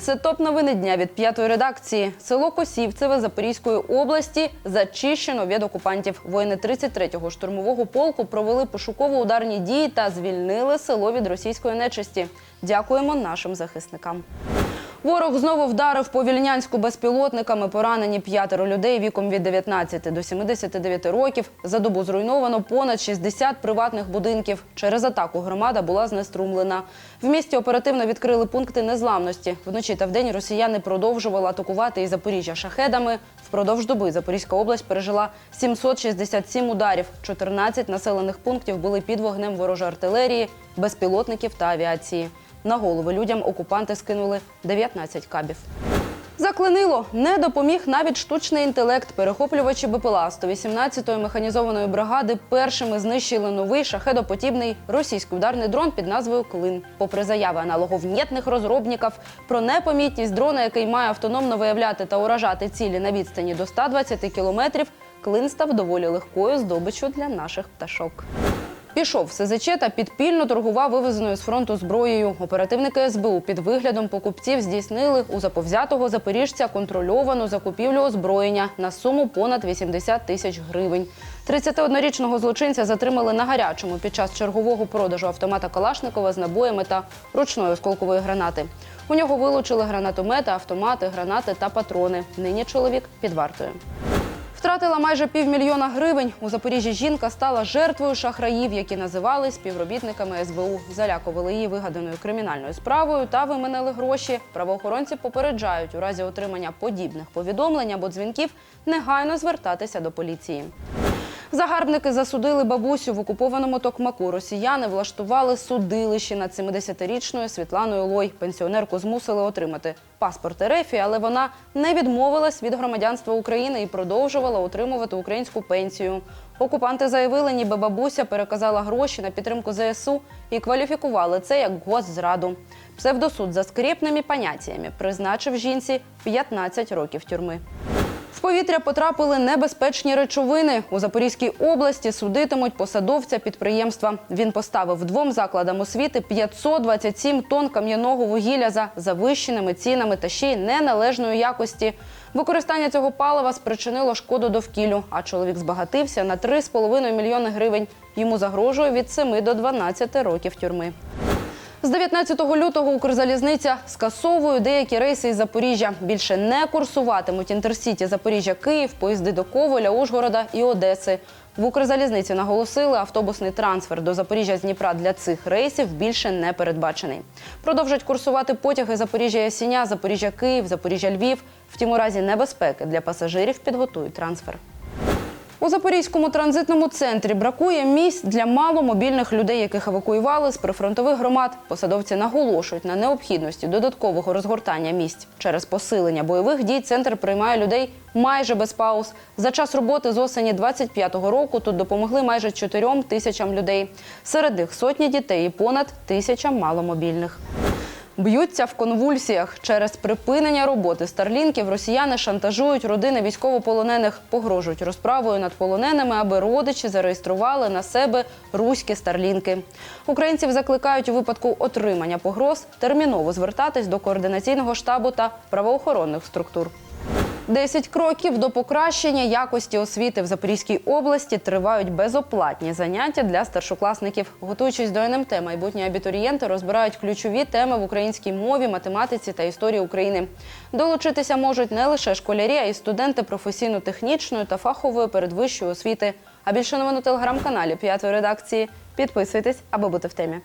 Це топ новини дня від п'ятої редакції. Село Косівцеве Запорізької області зачищено від окупантів. Воїни 33-го штурмового полку провели пошуково-ударні дії та звільнили село від російської нечисті. Дякуємо нашим захисникам. Ворог знову вдарив по Вільнянську безпілотниками. Поранені п'ятеро людей віком від 19 до 79 років. За добу зруйновано понад 60 приватних будинків. Через атаку громада була знеструмлена. В місті оперативно відкрили пункти незламності. Вночі та вдень росіяни продовжували атакувати і Запоріжжя шахедами. Впродовж доби Запорізька область пережила 767 ударів. 14 населених пунктів були під вогнем ворожої артилерії, безпілотників та авіації. На голови людям окупанти скинули 19 кабів. Заклинило, не допоміг навіть штучний інтелект. Перехоплювачі БПЛА 118-ї механізованої бригади першими знищили новий шахедоподібний російський ударний дрон під назвою Клин. Попри заяви аналоговнєтних розробників про непомітність дрона, який має автономно виявляти та уражати цілі на відстані до 120 кілометрів, клин став доволі легкою здобиччю для наших пташок. Пішов в СЗЧ та підпільно торгував вивезеною з фронту зброєю. Оперативники СБУ під виглядом покупців здійснили у заповзятого запоріжця контрольовану закупівлю озброєння на суму понад 80 тисяч гривень. 31-річного злочинця затримали на гарячому під час чергового продажу автомата Калашникова з набоями та ручної осколкової гранати. У нього вилучили гранатомети, автомати, гранати та патрони. Нині чоловік під вартою. Втратила майже півмільйона гривень. У Запоріжжі жінка стала жертвою шахраїв, які називали співробітниками СБУ. Залякували її вигаданою кримінальною справою та виминили гроші. Правоохоронці попереджають у разі отримання подібних повідомлень або дзвінків негайно звертатися до поліції. Загарбники засудили бабусю в окупованому Токмаку. Росіяни влаштували судилище над 70-річною Світланою Лой. Пенсіонерку змусили отримати паспорт РФ, але вона не відмовилась від громадянства України і продовжувала отримувати українську пенсію. Окупанти заявили, ніби бабуся переказала гроші на підтримку ЗСУ і кваліфікували це як госзраду. Псевдосуд за скріпними поняттями призначив жінці 15 років тюрми. В повітря потрапили небезпечні речовини. У Запорізькій області судитимуть посадовця підприємства. Він поставив двом закладам освіти 527 тонн кам'яного вугілля за завищеними цінами та ще й неналежної якості. Використання цього палива спричинило шкоду довкіллю, а чоловік збагатився на 3,5 мільйони гривень. Йому загрожує від 7 до 12 років тюрми. З 19 лютого Укрзалізниця скасовує деякі рейси із Запоріжжя. Більше не курсуватимуть інтерсіті Запоріжжя Київ, поїзди до Коваля, Ужгорода і Одеси. В Укрзалізниці наголосили, автобусний трансфер до Запоріжжя з Дніпра для цих рейсів більше не передбачений. Продовжать курсувати потяги Запоріжжя Ясіня, Запоріжжя Київ, Запоріжжя Львів. Втім, у разі небезпеки для пасажирів підготують трансфер. У Запорізькому транзитному центрі бракує місць для маломобільних людей, яких евакуювали з прифронтових громад. Посадовці наголошують на необхідності додаткового розгортання місць. Через посилення бойових дій центр приймає людей майже без пауз. За час роботи з осені 25-го року тут допомогли майже 4 тисячам людей. Серед них сотні дітей і понад тисяча маломобільних. Б'ються в конвульсіях через припинення роботи старлінків. Росіяни шантажують родини військовополонених, погрожують розправою над полоненими, аби родичі зареєстрували на себе руські старлінки. Українців закликають у випадку отримання погроз терміново звертатись до координаційного штабу та правоохоронних структур. 10 кроків до покращення якості освіти в Запорізькій області тривають безоплатні заняття для старшокласників. Готуючись до НМТ, майбутні абітурієнти розбирають ключові теми в українській мові, математиці та історії України. Долучитися можуть не лише школярі, а й студенти професійно-технічної та фахової передвищої освіти. А більше новин у телеграм-каналі п'ятої редакції. Підписуйтесь, аби бути в темі.